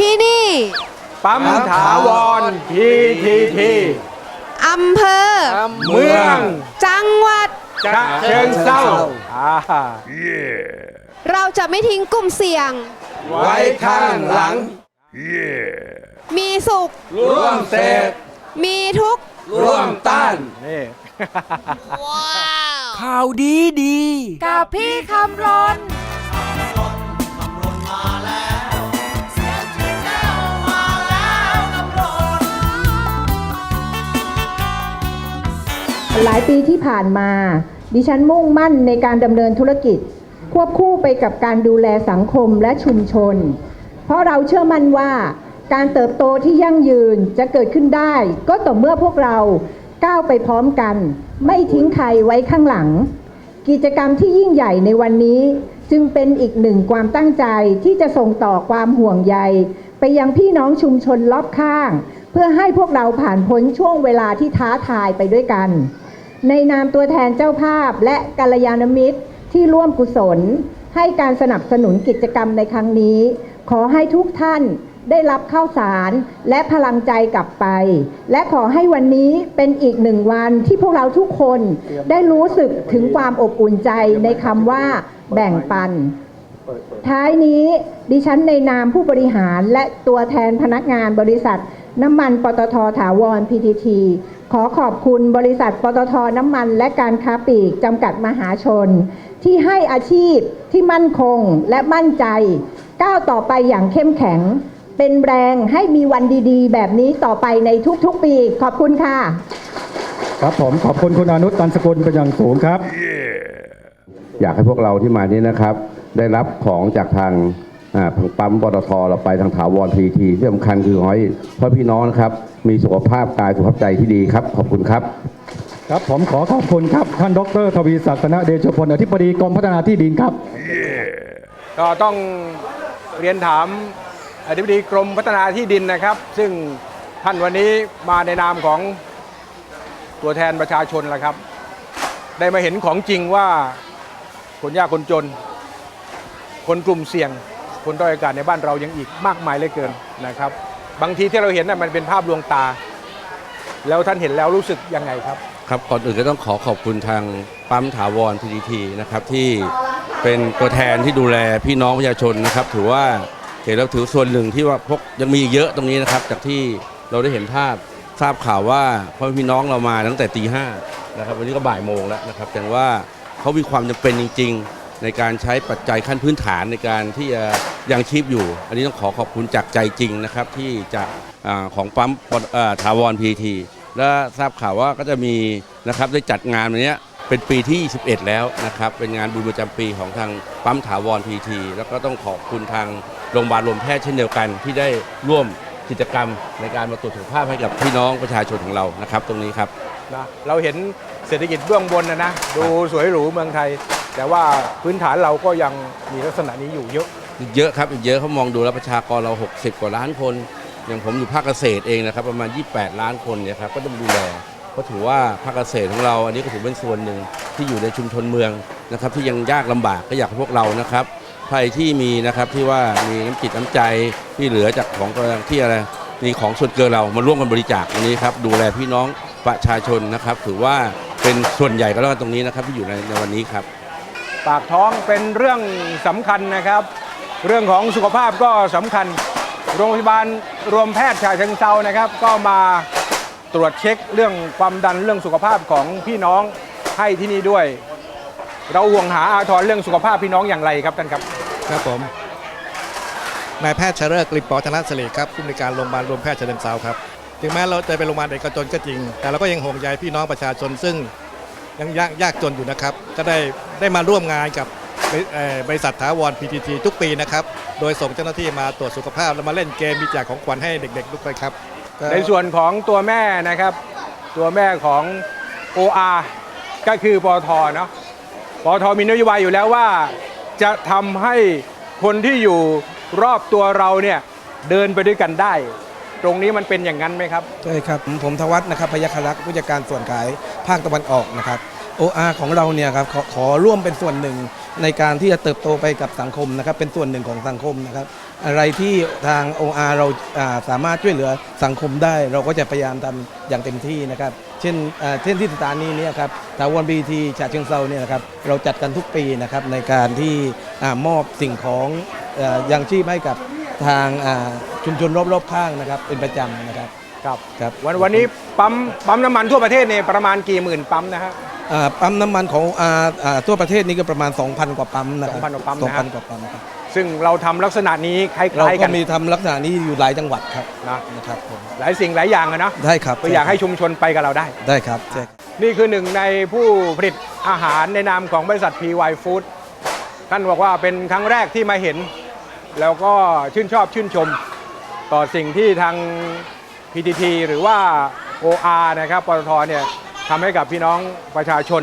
ที่นี่ปั๊มถาวรพีทีทีอำเภอ เมืองจังหวัด ฉะเชิงเศร้าอ่าเราจะไม่ทิ้งกลุ่มเสี่ยง ไว้ข้างหลัง มีสุข ร่วมเสพมีทุกข์ ร่วมต้าน นี่ ข่าวดีดี กับพี่คำรน หลายปีที่ผ่านมา ดิฉันมุ่งมั่นในการดำเนินธุรกิจ ควบคู่ไปกับการดูแลสังคมและชุมชน เพราะเราเชื่อมั่นว่า การเติบโตที่ยั่งยืนจะเกิดขึ้นได้ ก็ต่อเมื่อพวกเราก้าวไปพร้อมกัน ไม่ทิ้งใครไว้ข้างหลัง กิจกรรมที่ยิ่งใหญ่ในวันนี้จึงเป็นอีกหนึ่งความตั้งใจที่จะส่งต่อความห่วงใย ไปยังพี่น้องชุมชนรอบข้าง เพื่อให้พวกเราผ่านพ้นช่วงเวลาที่ท้าทายไปด้วยกัน ในนามตัวแทนเจ้าภาพและกัลยาณมิตรที่ร่วมกุศล ให้การสนับสนุนกิจกรรมในครั้งนี้ ขอให้ทุกท่านได้รับข้าวสารและพลังใจกลับไป และขอให้วันนี้เป็นอีกหนึ่งวันที่พวกเราทุกคนได้รู้สึกถึงความอบอุ่นใจในคำว่าแบ่งปัน ท้ายนี้ดิฉันในนามผู้บริหารและตัวแทนพนักงานบริษัทน้ำมันปตทถาวร PTT ขอขอบคุณบริษัทปตทน้ำมันและการค้าปลีกจำกัดมหาชน ที่ให้อาชีพที่มั่นคงและมั่นใจ ก้าวต่อไปอย่างเข้มแข็ง เป็นแรงให้มีวันดีๆ แบบนี้ต่อไปในทุกๆปี ขอบคุณค่ะ ครับผมขอบคุณคุณอนุตตันสกุลเป็นอย่างสูงครับ อยากให้พวกเราที่มานี้นะครับ ได้รับของจากทางอ่าทาง ปั๊มปตทเราไปทางถาวรพีทีที่สำคัญคือขอให้พ่อพี่น้องนะครับ มีสุขภาพกายสุขภาพใจที่ดีครับ ขอบคุณครับ ครับผมขอขอบคุณครับ ท่านดรทวีศักดิ์ธนเดชพลอธิบดีกรมพัฒนาที่ดินครับก็ต้องเรียนถามอธิบดีกรมพัฒนาที่ดินนะครับ ซึ่งท่านวันนี้มาในนามของตัวแทนประชาชนละครับ ได้มาเห็นของจริงว่าคนยากคนจน คนกลุ่มเสี่ยง คนด้อยโอกาสในบ้านเรายังอีกมากมายเลือเกินนะครับ บางทีที่เราเห็นน่ะมันเป็นภาพลวงตา แล้วท่านเห็นแล้วรู้สึกยังไงครับ ครับก่อนอื่นก็ต้องขอขอบคุณทางปั๊มถาวร PTT นะครับที่เป็นตัวแทนที่ดูแลพี่น้องประชาชนนะครับ ถือว่าเห็นแล้วถือส่วนหนึ่งที่ว่าพวกยังมีอีกเยอะตรงนี้นะครับ จากที่เราได้เห็นภาพทราบข่าวว่าพ่อพี่น้องเรามาตั้งแต่ตีห้านะครับวันนี้ก็บ่ายโมงแล้วนะครับแสดงว่าเขามีความจำเป็นจริง ๆ ในการใช้ปัจจัยขั้นพื้นฐานในการที่จะ ยังชีพอยู่ อันนี้ต้องขอขอบคุณจากใจจริงนะครับที่จากอาของปั๊มปตอ่อถาวร PTT และทราบข่าวว่าก็จะมีนะครับได้จัดงานวันเนี้ยเป็นปีที่ 21 แล้วนะครับเป็นงานบุญประจำปีของทางปั๊มถาวรพีทีแล้วก็ต้องขอบคุณทางโรงพยาบาลรวมแพทย์เช่นเดียวกัน ที่ได้ร่วมกิจกรรมในการมาตรวจสุขภาพให้กับพี่น้องประชาชนของเรานะครับ ตรงนี้ครับ นะเราเห็นเศรษฐกิจเบื้องบนนะนะดูสวยหรูเมืองไทย แต่ว่าพื้นฐานเราก็ยังมีลักษณะนี้อยู่เยอะ เยอะครับอีกเยอะเขามองดูแล้วประชากรเรา 60 กว่าล้านคน อย่างผมอยู่ภาคเกษตรเองนะครับ ประมาณ 28 ล้านคนเนี่ยครับก็ต้องดูแลเพราะถือว่าภาคเกษตรของเรา อันนี้ก็ถือเป็นส่วนหนึ่งที่อยู่ในชุมชนเมืองนะครับ ที่ยังยากลำบากก็อยากให้พวกเรานะครับใครที่มีนะครับที่ว่ามีน้ำจิตน้ำใจที่เหลือจากของที่อะไรมีของส่วนเกินเรามาร่วมกันบริจาควันนี้ครับดูแลพี่น้องประชาชนนะครับ ถือว่าเป็นส่วนใหญ่ก็แล้วกันตรงนี้นะครับที่อยู่ในในวันนี้ครับ ปากท้องเป็นเรื่องสำคัญนะครับ เรื่องของสุขภาพก็สำคัญ โรงพยาบาลรวมแพทย์ชาเชิงเซานะครับ ก็มาตรวจเช็คเรื่องความดันเรื่องสุขภาพของพี่น้องให้ที่นี่ด้วย เราห่วงหาอาทรเรื่องสุขภาพพี่น้องอย่างไรครับท่านครับครับผมนายแพทย์ชเริกลิมปอธนสลีครับผู้อำนวยการโรงพยาบาลรวมแพทย์เฉลิมเซาครับถึงแม้เราจะเป็นโรงพยาบาลเอกชนก็จริง แต่เราก็ยังห่วงใยพี่น้องประชาชนซึ่งยังยากยากจนอยู่นะครับ ก็ได้ได้มาร่วมงานกับ บริเอ่อบริษัทถาวร PTT ทุกปีนะครับ โดยส่งเจ้าหน้าที่มาตรวจสุขภาพ แล้วมาเล่นเกมมีแจกของขวัญให้เด็กๆทุกคนครับก็ในส่วนของตัวแม่นะครับ ตัวแม่ของ OR ก็คือปอทเนาะปอทมีนโยบายอยู่แล้วว่า จะทำให้คนที่อยู่รอบตัวเราเนี่ยเดินไปด้วยกันได้ ตรงนี้มันเป็นอย่างนั้นไหมครับ ใช่ครับ ผมธวัฒน์นะครับพยาคลักษ์ผู้จัดการส่วนขายภาคตะวันออกนะครับ OR ของเราเนี่ยครับขอขอร่วมเป็นส่วนหนึ่งในการที่จะเติบโตไปกับสังคมนะครับ เป็นส่วนหนึ่งของสังคมนะครับ อะไรที่ทาง OR เราอ่าสามารถช่วยเหลือสังคมได้ เราก็จะพยายามทำอย่างเต็มที่นะครับ เช่นอ่าเช่นที่สถานีเนี้ครับถาวรบีทีฉะเชิงเซาเนี่ยนะครับเราจัดกันทุกปีนะครับในการที่อามอบสิ่งของเอ่อยังชีพให้กับทางอ่าชุมชนรอบๆข้างนะครับ เป็นประจำนะครับครับ ครับ วันวันนี้ปั๊มปั๊มน้ำมันทั่วประเทศเนี่ยประมาณกี่หมื่นปั๊มนะฮะอ่า ปั๊มน้ำมันของอ่าอ่าทั่วประเทศนี้ก็ประมาณ 2,000 กว่าปั๊มนะครับ2,000กว่าปั๊มนะฮะ2,000กว่าปั๊มครับซึ่งเราทำลักษณะนี้คล้เราายๆก็กันมีทำลักษณะนี้อยู่หลายจังหวัดครับนะนะครับผมหลายสิ่งหลายอย่างอะเนาะได้ครับก็อยากให้ชุมชนไปกับเราได้ ได้ครับใช่ครับ นี่คือหนึ่งในผู้ผลิตอาหารในนามของบริษัท PY Food ท่านบอกว่าเป็นครั้งแรกที่มาเห็น แล้วก็ชื่นชอบชื่นชม ต่อสิ่งที่ทาง PTT หรือว่า OR นะครับปตทเนี่ย ทำให้กับพี่น้องประชาชน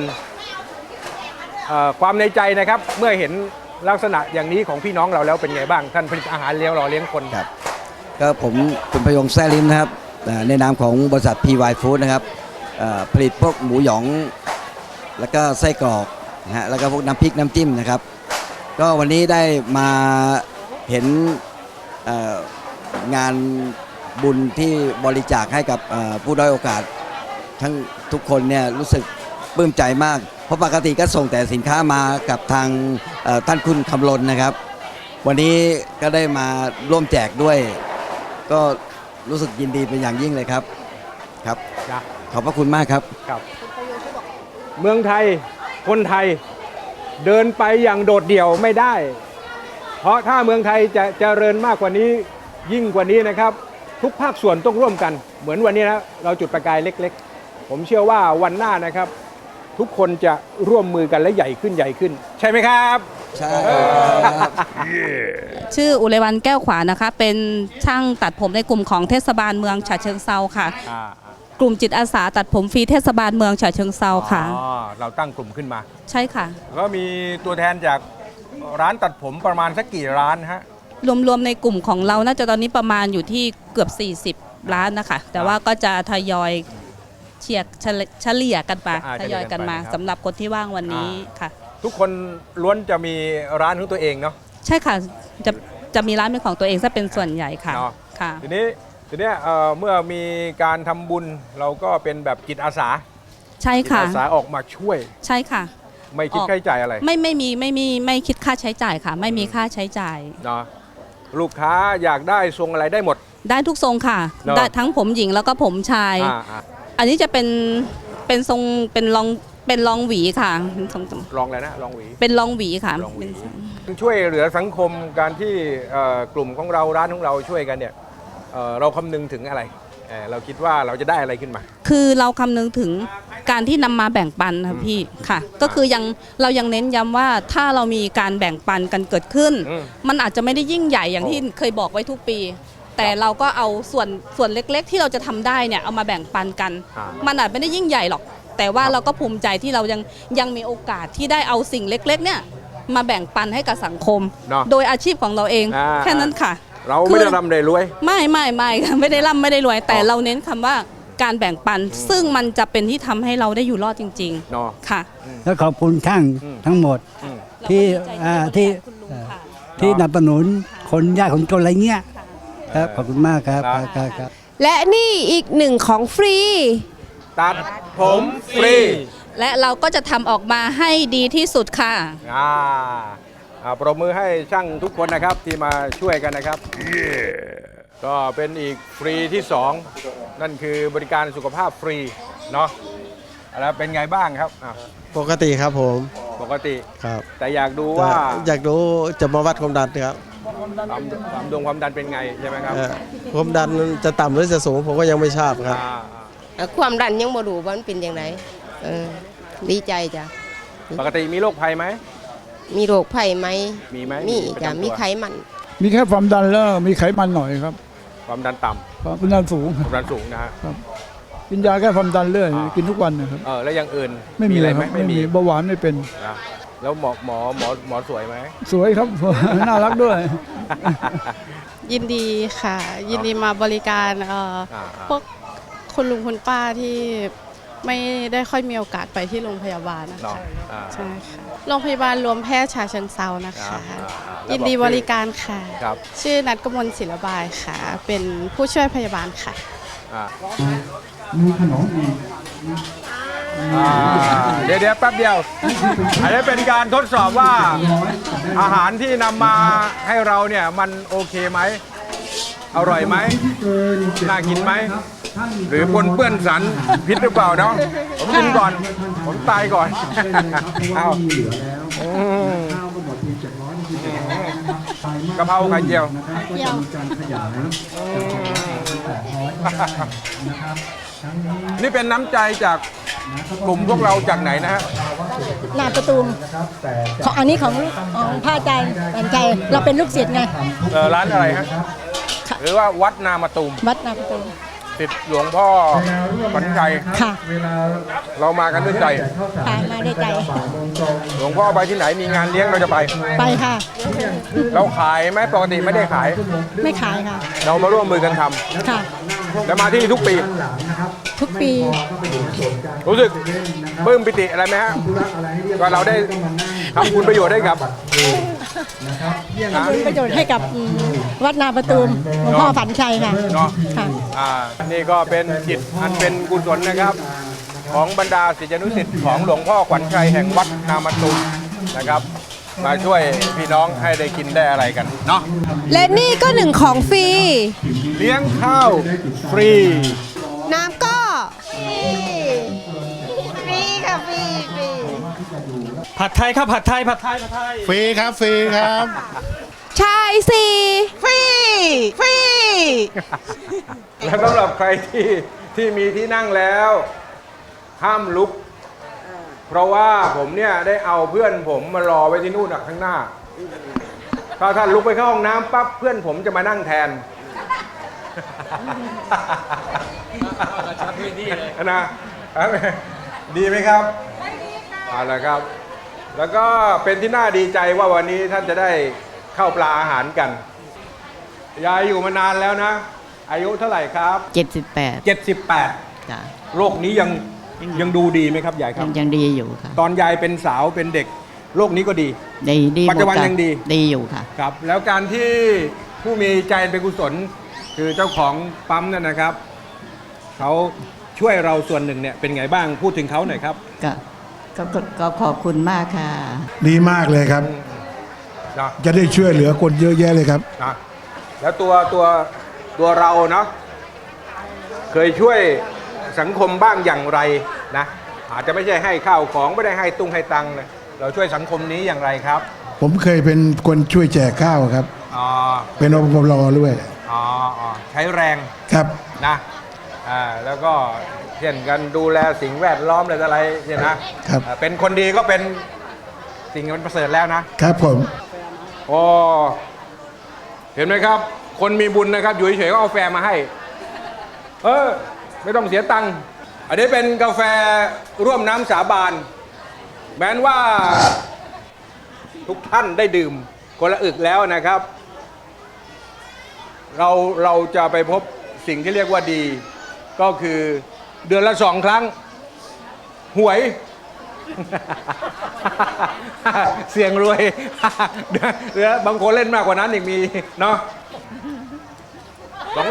ความในใจนะครับเมื่อเห็นลักษณะอย่างนี้ของพี่น้องเราแล้วเป็นไงบ้าง ท่านผลิตอาหารเลี้ยงหล่อเลี้ยงคนครับก็ผมคุณพยงแซ่ลิมนะครับอ่าในนามของบริษัท PY Food นะครับผลิตพวกหมูหยอง แล้วก็ไส้กรอกนะฮะแล้วก็พวกน้ำพริกน้ำจิ้มนะครับ ก็วันนี้ได้มาเห็นงานบุญที่บริจาคให้กับผู้ด้อยโอกาส ทั้งทุกคนเนี่ยรู้สึกปลื้มใจมาก เพราะปกติก็ส่งแต่สินค้ามากับทางเอ่อท่านคุณคำลนนะครับ วันนี้ก็ได้มาร่วมแจกด้วย ก็รู้สึกยินดีเป็นอย่างยิ่งเลยครับครับนะขอบพระคุณมากครับครับ เมืองไทยคนไทยเดินไปอย่างโดดเดี่ยวไม่ได้ เพราะถ้าเมืองไทยจะเจริญมากกว่านี้ยิ่งกว่านี้นะครับ ทุกภาคส่วนต้องร่วมกัน เหมือนวันนี้นะเราจุดประกายเล็ก ๆ ผมเชื่อว่าวันหน้านะครับ ทุกคนจะร่วมมือกันและใหญ่ขึ้นใหญ่ขึ้น ใช่ไหมครับ ใช่ชื่ออุไรวันแก้วขวานะคะ เป็นช่างตัดผมในกลุ่มของเทศบาลเมืองฉะเชิงเซาค่ะกลุ่มจิตอาสาตัดผมฟรีเทศบาลเมืองฉะเชิงเซาค่ะ อ๋อเราตั้งกลุ่มขึ้นมา ใช่ค่ะแล้วก็มีตัวแทนจากร้านตัดผมประมาณสักกี่ร้านฮะ รวมๆในกลุ่มของเราน่าจะตอนนี้ประมาณอยู่ที่เกือบ 40 ล้านนะคะ แต่ว่าก็จะทยอย เฉียกเฉลเฉลี่ยกันมาอ่าทยอยกันมาเฉลี่ยกันไปนะครับ สำหรับคนที่ว่างวันนี้ค่ะ ทุกคนล้วนจะมีร้านของตัวเองเนาะ ใช่ค่ะจะจะมีร้านเป็นของตัวเองซะเป็นส่วนใหญ่ค่ะเนาะ ค่ะ ทีนี้ทีเนี้ยเอ่อเมื่อมีการทำบุญเราก็เป็นแบบจิตอาสาใช่จิตค่ะ อาสาออกมาช่วย ใช่ค่ะ ไม่คิดออก ค่าใช้จ่ายอะไรไม่ไม่มีไม่มีไม่คิดค่าใช้จ่ายค่ะ ไม่มีค่าใช้จ่าย เนาะลูกค้าอยากได้ทรงอะไรได้หมด ได้ทุกทรงค่ะเนอะ ได้ทั้งผมหญิงแล้วก็ผมชาย อ่าอ่า อันนี้จะเป็นเป็นทรงเป็นรองเป็นรองหวีค่ะเป็นทรงลองอะไรนะลองหวี เป็นรองหวีค่ะรองหวี เป็นช่วยเหลือสังคมการที่เอ่อกลุ่มของเราร้านของเราช่วยกันเนี่ยเอ่อเราคำนึงถึงอะไรเอ่อเราคิดว่าเราจะได้อะไรขึ้นมา คือเราคำนึงถึงการที่นำมาแบ่งปันค่ะพี่ค่ะ ก็คือยังเรายังเน้นย้ำว่าถ้าเรามีการแบ่งปันกันเกิดขึ้น อืมมันอาจจะไม่ได้ยิ่งใหญ่อย่างที่เคยบอกไว้ทุกปี แต่เราก็เอาส่วนส่วนเล็กๆ ที่เราจะทำได้เนี่ยเอามาแบ่งปันกัน อ่ามันอาจไม่ได้ยิ่งใหญ่หรอก แต่ว่าเราก็ภูมิใจที่เรายังยังมีโอกาสที่ได้เอาสิ่งเล็กๆ เนี่ยมาแบ่งปันให้กับสังคม เนาะโดยอาชีพของเราเองอ่า แค่นั้นค่ะ เราไม่ได้ร่ำได้รวย ไม่ไม่ไม่ค่ะไม่ได้ร่ำไม่ได้รวย แต่เราเน้นคำว่าการแบ่งปัน ซึ่งมันจะเป็นที่ทำให้เราได้อยู่รอดจริง เนาะ ๆ ค่ะและขอบคุณช่างอืม ทั้งหมดอืมที่เราก็ดีใจอ่าที่ที่ได้คุณลุงค่ะ ที่สนับสนุนคนยากคนจนอะไรเงี้ย ครับขอบคุณมากครับครับครับครับ และนี่อีกหนึ่งของฟรี ตัดผมฟรีและเราก็จะทำออกมาให้ดีที่สุดค่ะ อ่าอ่าปรบมือให้ช่างทุกคนนะครับที่มาช่วยกันนะครับ ก็เป็นอีกฟรีที่ 2 นั่นคือบริการสุขภาพฟรีเนาะแล้วเป็นไงบ้างครับอะปกติครับผมปกติ ครับแต่อยากดูว่า อยากรู้จะมาวัดความดันครับ ความความดวงความดันเป็นไงใช่ไหมครับเอ่อความดันจะต่ำหรือจะสูงผมก็ยังไม่ทราบครับอ่าเอ่อความดันยังบ่รู้ว่ามันเป็นอย่างไรเออดีใจจ้ะ ปกติมีโรคภัยไหม มีโรคภัยไหมมีไหมมีประจ้ะ จำตัวมีไขมัน มีแค่ความดันแล้วมีไขมันหน่อยครับความดันต่ความดันสูงำความดันสูงนะฮะ กินยาแก้ความดันเรื่อยอ่ากินทุกวันนะครับ เออแล้วอย่างอื่นไม่มีอะไรคไหมรับไม่มีเบาหวานไม่เป็นนะ แล้วหมอหมอหมอหมอสวยไหม สวยครับ น่ารักด้วย ยินดีค่ะ ยินดีมาบริการเอ่ออ่าพวกคุณลุงคุณป้าที่ไม่ได้ค่อยมีโอกาสไปที่โรงพยาบาลนะเนาะคะอ่า ใช่ค่ะโรงพยาบาลรวมแพทย์ฉะเชิงเซานะคะ อ่าอ่าอ่าแล้วยินดีบอกชื่อบริการค่ะ ครับชื่อนัทกมลศิลบายค่ะ เป็นผู้ช่วยพยาบาลค่ะ อ่ามีขนมอีก อ่าเดี๋ยวเดี๋ยวแป๊บเดียว อันนี้เป็นการทดสอบว่าอาหารที่นำมาให้เราเนี่ยมันโอเคไหม อร่อยไหม น่ากินไหม หรือปนเปื้อนสารพิษหรือเปล่าเนาะผมกินก่อน ผมตายก่อน เอาอืมกะเพราไข่เจียวเจียวนี่เป็นน้ำใจจาก กลุ่มพวกเราจากไหนนะฮะนาประตูมของอันนี้ของลูกของพระอาจารย์ปัญใจยเราเป็นลูกศิษย์ไงเอ่อร้านอะไรฮะหรือว่าวัดนามาตูม วัดนาประตูม ติดหลวงพ่อขวัญใจค่ะ เรามากันด้วยใจ ค่ะมาด้วยใจ หลวงพ่อไปที่ไหนมีงานเลี้ยงเราจะไป ไปค่ะ เราขายไหมปกติไม่ได้ขาย ไม่ขายค่ะ เรามาร่วมมือกันทำค่ะ แล้วมาที่นี่ทุกปี ทุกปี รู้สึกปลื้มปิติอะไรไหมฮะว่าเราได้ทำคุณประโยชน์ให้กับ ทำบุญประโยชน์ให้กับอืมวัดนาประตูมหลวงพ่อฝันชัยค่ะเนาะ ค่ะ อ่านี่ก็เป็นจิตอันเป็นกุศลนะครับ ของบรรดาศิษยานุศิษย์ของหลวงพ่อขวัญชัยแห่งวัดนามาตุมนะครับ มาช่วยพี่น้องให้ได้กินได้อะไรกันเนาะและนี่ก็หนึ่งของฟรี เลี้ยงข้าวฟรี น้ำก็ฟรีค่ะฟรีฟรีผัดไทยครับผัดไทยผัดไทยผัดไทย ฟรีครับฟรีครับ ชายสี่ฟรีฟรีแล้วสำหรับใครที่ที่มีที่นั่งแล้ว ห้ามลุก เพราะว่าผมเนี่ยได้เอาเพื่อนผมมารอไว้ที่นู่นน่ะข้างหน้า ถ้าท่านลุกไปเข้าห้องน้ำปั๊บเพื่อนผมจะมานั่งแทนนะดีไหมครับเอาละครับ แล้วก็เป็นที่น่าดีใจว่าวันนี้ท่านจะได้เข้าวปลาอาหารกัน ยายอยู่มานานแล้วนะ อายุเท่าไหร่ครับ78 78 จ้ะ โรคนี้ยังยังดูดีไหมครับยายครัยับ งยังดีอยู่ค่ะ ตอนยายเป็นสาวเป็นเด็ก โรคนี้ก็ดี ดีดีปัจจุบันหมจ้ะยังดี ดีอยู่ค่ะ ครับ แล้วการที่ผู้มีใจเป็นกุศล คือเจ้าของปั๊มนั่นนะครับ เขาช่วยเราส่วนหนึ่งเนี่ยเป็นไงบ้างพูดถึงเขาหน่อยครับ ก็ก็ก็ก็ขอบคุณมากค่ะ ดีมากเลยครับ นะจะได้ช่วยเหลือคนเยอะแยะเลยครับ นะแล้วตัวตัวตัวเราเนาะเคยช่วยสังคมบ้างอย่างไรนะ อาจจะไม่ใช่ให้ข้าวของไม่ได้ให้ตุ้งให้ตังค์เลยเราช่วยสังคมนี้อย่างไรครับผมเคยเป็นคนช่วยแจกข้าวครับ อ๋อเป็นอปปลด้วยอ๋ออ๋อใช้แรงครับ นะอ่าแล้วก็เช่นกันดูแลสิ่งแวดล้อมอะไรต่ออะไรเนี่ยนะครับ อ่าเป็นคนดีก็เป็นสิ่งมันประเสริฐแล้วนะ ครับผม โอ้เห็นไหมครับ คนมีบุญนะครับ อยู่เฉยๆก็เอาแฟมาให้ เออ ไม่ต้องเสียตังค์อันนี้เป็นกาแฟร่วมน้ำสาบานแม้นว่าทุกท่านได้ดื่มคนละอึกแล้วนะครับ เราเราจะไปพบสิ่งที่เรียกว่าดี ก็คือเดือนละสองครั้ง หวย เสียงรวยเดือนเดือนบางคนเล่นมากกว่านั้นอีกมีเนาะสอง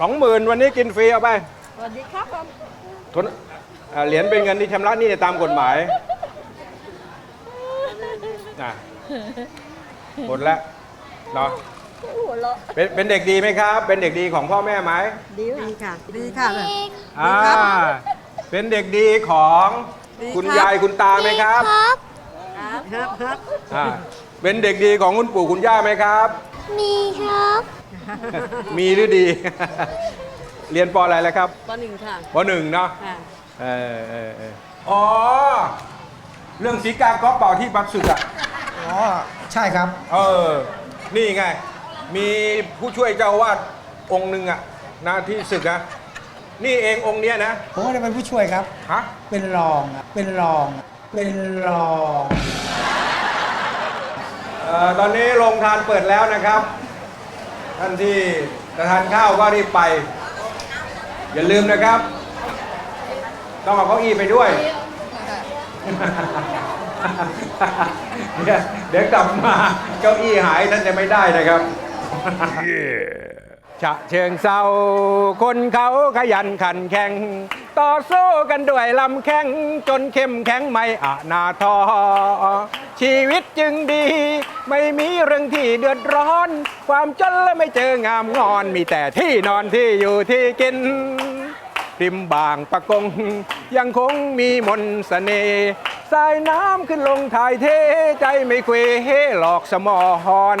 สองหมื่นวันนี้กินฟรีเอาไปสวัสดีครับผมทนอ่าเหรียญเป็นเงินที่ชำระหนี้ตามกฎหมายอะหมดแล้วเนาะหัวเราะเป็นเป็นเด็กดีไหมครับ เป็นเด็กดีของพ่อแม่ไหมดีค่ะ ดีค่ะอ่า เป็นเด็กดีของคุณยายคุณตาไหมครับครับครับครับอ่าเป็นเด็กดีของคุณปู่คุณย่าไหมครับ มีครับ มีหรือดี เรียนปออะไรแล้วครับปหนึ่งค่ะปหนึ่งเนาะค่ะเออเออเอออ๋อ เรื่องสีกาก๊อฟเป่าที่บัตรสุดอะอ๋อ ใช่ครับ เออ นี่ไง มีผู้ช่วยเจ้าอาวาดองค์หนึ่งอะนะที่ศึกอะ นี่เององค์เนี้ยนะผมไม่ได้เป็นผู้ช่วยครับ ฮะเป็นรองอะเป็นรองอะเป็นรองเอ่อตอนนี้โรงทานเปิดแล้วนะครับ ท่านที่จะทานข้าวก็รีบไป อย่าลืมนะครับ ต้องเอาเก้าอี้ไปด้วย เดี๋ยวเดี๋ยวกลับมาเก้าอี้หายท่านจะไม่ได้นะครับ ฉะเชิงเศร้าคนเขาขยันขันแข่งต่อสู้กันด้วยลำแข้งจนเข้มแข็งไม่อานาทอ ชีวิตจึงดี ไม่มีเรื่องที่เดือดร้อน ความจนและไม่เจองามงอน มีแต่ที่นอนที่อยู่ที่กินริมบางปะกง ยังคงมีมนต์เสน่ห์สายน้ำขึ้นลงถ่ายเทใจไม่เควหลอกสมอหอน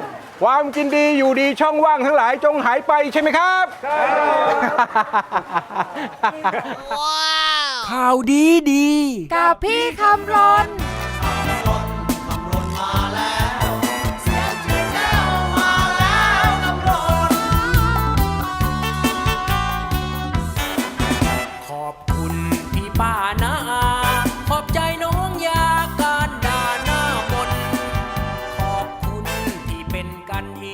ความกินดีอยู่ดีช่องว่างทั้งหลายจงหายไปใช่ไหมครับข่าวดีดี กับพี่คำรน